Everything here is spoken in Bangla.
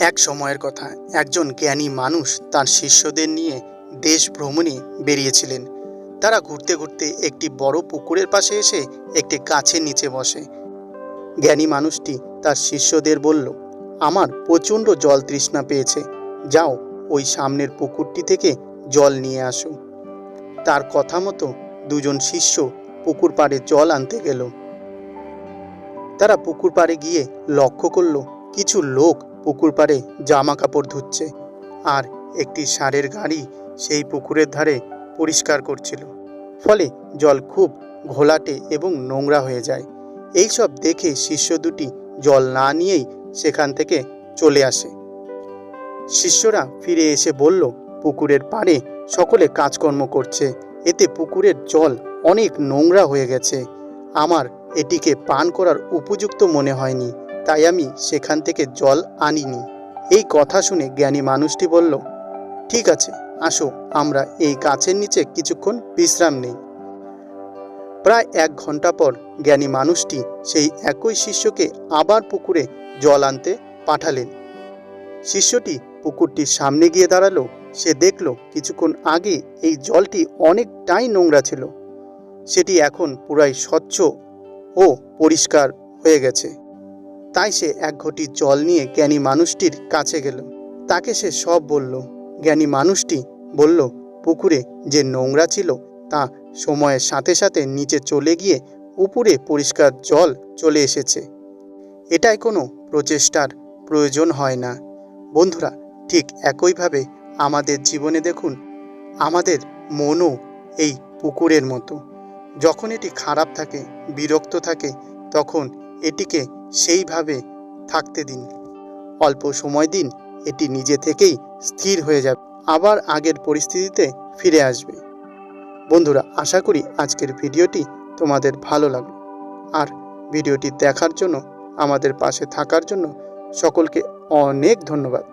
এক সময়ের কথা, একজন জ্ঞানী মানুষ তার শিষ্যদের নিয়ে দেশ ভ্রমণে বেরিয়েছিলেন। তারা ঘুরতে ঘুরতে একটি বড় পুকুরের পাশে এসে একটি গাছের নিচে বসে। জ্ঞানী মানুষটি তার শিষ্যদের বলল, আমার প্রচণ্ড জল তৃষ্ণা পেয়েছে। যাও ওই সামনের পুকুরটি থেকে জল নিয়ে আসো। তার কথা মতো দুজন শিষ্য পুকুর পাড়ে জল আনতে গেল। তারা পুকুর পাড়ে গিয়ে লক্ষ্য করল, কিছু লোক পুকুর পাড়ে জামা কাপড় ধুচ্ছে আর একটি ষাঁড়ের গাড়ি সেই পুকুরের ধারে পরিষ্কার করছিল। ফলে জল খুব ঘোলাটে এবং নোংরা হয়ে যায়। এই সব দেখে শিষ্য দুটি জল না নিয়েই সেখান থেকে চলে আসে। শিষ্যরা ফিরে এসে বলল, পুকুরের পাড়ে সকলে কাজকর্ম করছে। এতে পুকুরের জল অনেক নোংরা হয়ে গেছে। আমার এটিকে পান করার উপযুক্ত মনে হয়নি। তাই আমি সেখান থেকে জল আনিনি। এই কথা শুনে জ্ঞানী মানুষটি বলল, ঠিক আছে, আসো, আমরা এই গাছের নিচে কিছুক্ষণ বিশ্রাম নেই। প্রায় এক ঘণ্টা পর জ্ঞানী মানুষটি সেই একই শিষ্যকে আবার পুকুরে জল আনতে পাঠালেন। শিষ্যটি পুকুরটির সামনে গিয়ে দাঁড়াল। সে দেখল, কিছুক্ষণ আগে এই জলটি অনেকটাই নোংরা ছিল। সেটি এখন পুরাই স্বচ্ছ ও পরিষ্কার হয়ে গেছে। তাই সে এক ঘটি জল নিয়ে জ্ঞানী মানুষটির কাছে গেল। তাকে সে সব বলল। জ্ঞানী মানুষটি বলল, পুকুরে যে নোংরা ছিল, তা সময়ের সাথে সাথে নিচে চলে গিয়ে উপরে পরিষ্কার জল চলে এসেছে। এটাই কোনো প্রচেষ্টার প্রয়োজন হয় না। বন্ধুরা, ঠিক একইভাবে আমাদের জীবনে দেখুন, আমাদের মনও এই পুকুরের মতো। যখন এটি খারাপ থাকে, বিরক্ত থাকে, তখন এটিকে সেইভাবে থাকতে দিন। অল্প সময় দিন, এটি নিজে থেকেই স্থির হয়ে যাবে। আবার আগের পরিস্থিতিতে ফিরে আসবে। বন্ধুরা, আশা করি আজকের ভিডিওটি তোমাদের ভালো লাগল। আর ভিডিওটি দেখার জন্য, আমাদের পাশে থাকার জন্য সকলকে অনেক ধন্যবাদ।